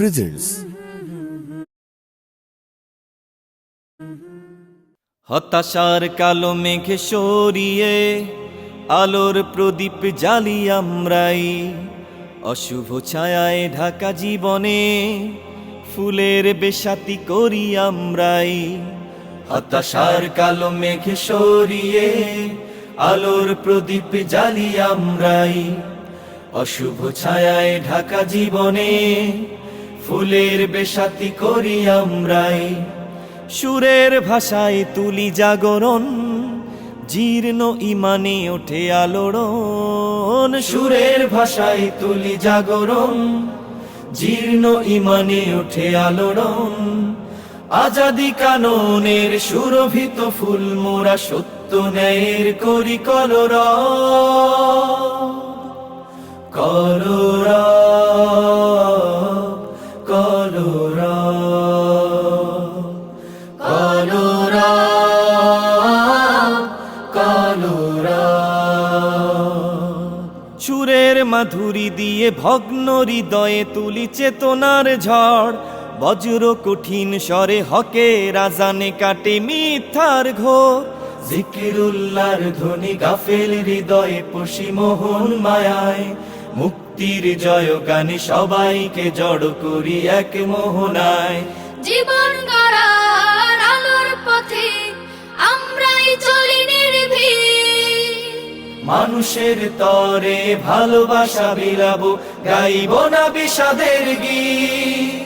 presents হতাশার কালো মেঘে সরিয়ে আলোর প্রদীপ জ্বালি আমরাই। অশুভ ছায়ায় ঢাকা জীবনে ফুলের বেশাতি করি আমরাই। হতাশার কালো মেঘে সরিয়ে আলোর প্রদীপ জ্বালি আমরাই। অশুভ ছায়ায় ঢাকা জীবনে ফুলের বেশাতি করি আমরাই। সুরের ভাষায় তুলি জাগরণ, জীর্ণ ইমানে ওঠে আলোড়ন। সুরের ভাষায় তুলি জাগরণ, জীর্ণ ইমানে ওঠে আলোড়ন। আজাদি কাননের সুরভিত ফুল মোরা সত্য ন্যায়ের করি কলর কলরা মাধুরী দিয়ে ভগ্ন হৃদয়ে তুলি চেতনার ঝড়। বজ্র কঠিন স্বরে হকে রাজানে কাটে মিথ্যার ঘোর। জিকিরুল্লাহর ধ্বনি গাফেল হৃদয়ে পশি মোহন মায়ায়। মুক্তির জয় গানে সবাইকে জড় করি এক মোহনায়। জীবন মানুষের তরে ভালোবাসা বিলাবো গাইব না বিষাদের গীত।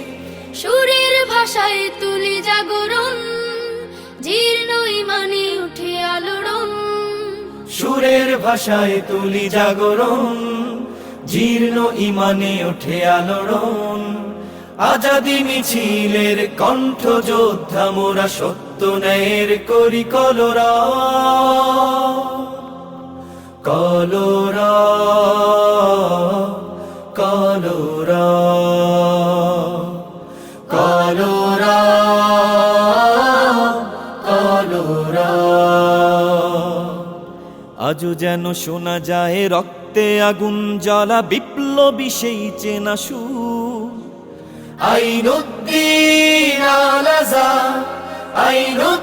সুরের ভাষায় তুলি জাগরণ জীর্ণ ইমানে উঠে আলোড়ন। সুরের ভাষায় তুলি জাগরণ জীর্ণ ইমানে ওঠে আলোড়ন। আজাদি মিছিলের কণ্ঠ যোদ্ধা মোরা সত্য ন্যায়ের করি কলরা কলরা যেন শোনা যায় রক্তে আগুন জ্বালা বিপ্লবী সেই চেনা সুর। আইনুদ্দিন আলাজা আইনুদ্দিন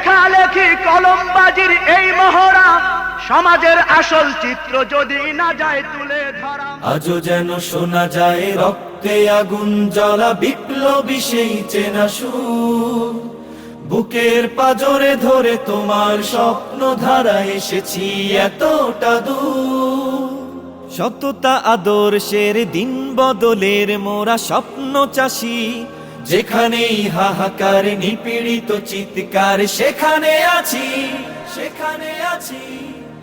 লেখালেখি কলমবাজির এই মহড়া, সমাজের আসল চিত্র যদি না যায় তুলে ধরা। আজও যেন শোনা যায়, রক্তে আগুন জ্বলা, বিপ্লবী সেই চেনা সুর। বুকের পাজরে ধরে তোমার স্বপ্ন ধারা এসেছি এতটা দূর। সততা আদর্শের দিন বদলের মোরা স্বপ্ন চাষি যেখানেই হাহাকার নিপীড়িত চিৎকার সেখানে আছি সেখানে আছি।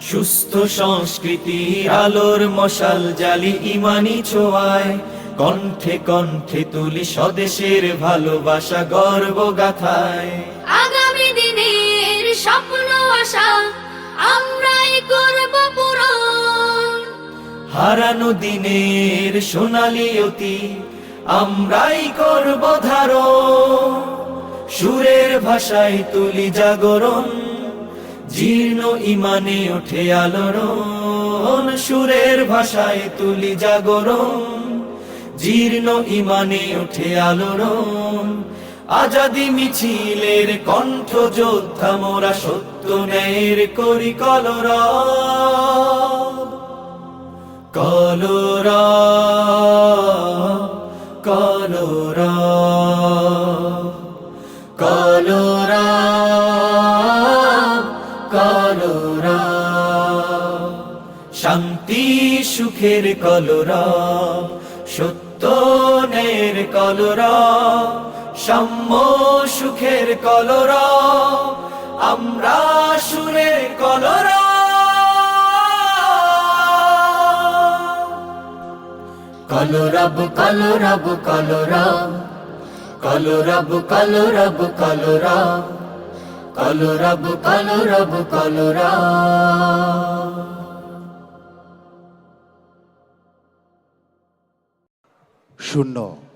সুস্থ সংস্কৃতি আলোর মশাল জালি ইমানি ছোঁয়ায়। কণ্ঠে কণ্ঠে তুলি স্বদেশের ভালোবাসা গর্ব গাথায়। আগামী দিনের স্বপ্ন আশা আমরাই করব পূরণ। হারানো দিনের সোনালি অতি আমরাই করব ধারণ। সুরের ভাষায় তুলি জাগরণ। জীর্ণ ইমানে ওঠে আলোড়ন। সুরের ভাষায় তুলি জাগরণ। জীর্ণ ইমানে ওঠে আলোড়ন। আজাদি মিছিলের কণ্ঠ যোদ্ধা মোরা সত্য ন্যায়ের করি কলরা কলরা কলরা কলরা কলরা। শান্তি সুখের কলরা সত্যনের কলরা সাম্য সুখের কলরা। আমরা সুরের কলরা কলরব কলরব কলরব কলরব কলরব কলরব কলরব কলরব কলরব শূন্য।